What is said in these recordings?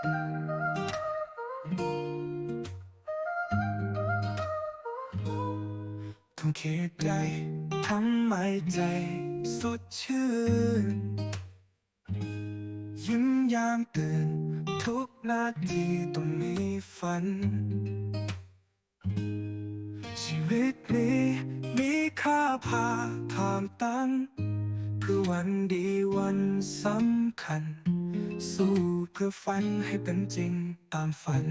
ต้องคิดใจทำไมใจสดชื่น ยิ้มยามตื่น ทุกนาทีต้องมีฝัน ชีวิตนี้มีค่าพาทางตันเพื่อวันดีวันสำคัญ สู้เพื่อฝันให้เป็นจริงตามฝัน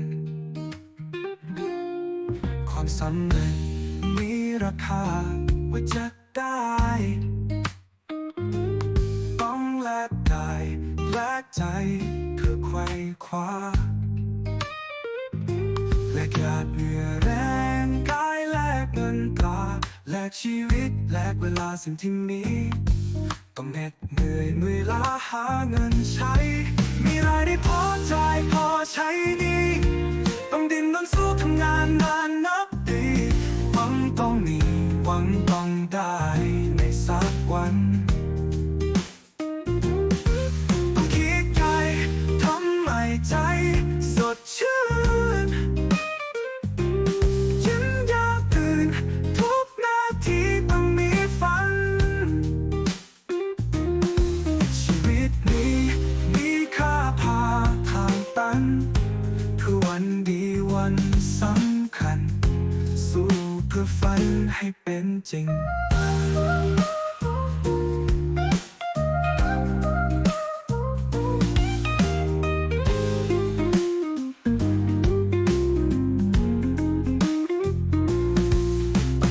ความสำเร็จมีราคาว่าจะได้ ต้องแลกกายแลกใจเพื่อไขว้คว้าแลกหยาดเหงื่อแรงกายแลกเงินตราแลกชีวิตแลกเวลาสิ่งที่มีต้องเหน็ดเหนื่อยเมื่อยล้าหาเงินใช้ำงานนานนับปีหวังต้องมีหวังต้องได้ในสักวันต้องคิดไกลทำให้ใจสดชื่นยิ้มยาตื่นทุกนาทีต้องมีฝัน ชีวิตนี้มีค่าพาทางตันคือวันดีวัน สำคัญ สู้เพื่อฝันให้เป็นจริง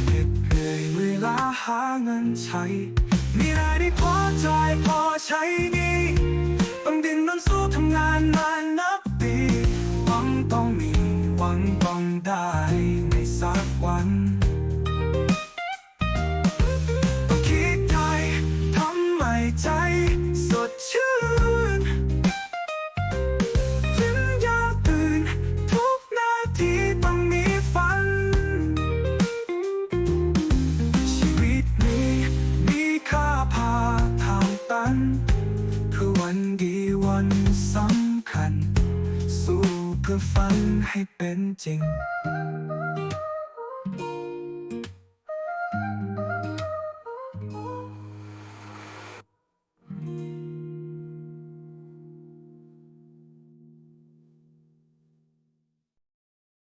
เหน็ดเหนื่อยเวลาหาเงินใช้ มีรายได้พอใจพอใช้หนี่ต้องดิ้นรนสู้ทำงานนานนับปีหวังต้องมี วังต้องได้ในสักวันต้องคิดใจทำให้ใจสดชื่นยิ้มยาตื่นทุกนาทีต้องมีฝัน ชีวิตนี้มีค่าพาทางตัน คือวันดีวันสำ ฝันให้เป็นจริง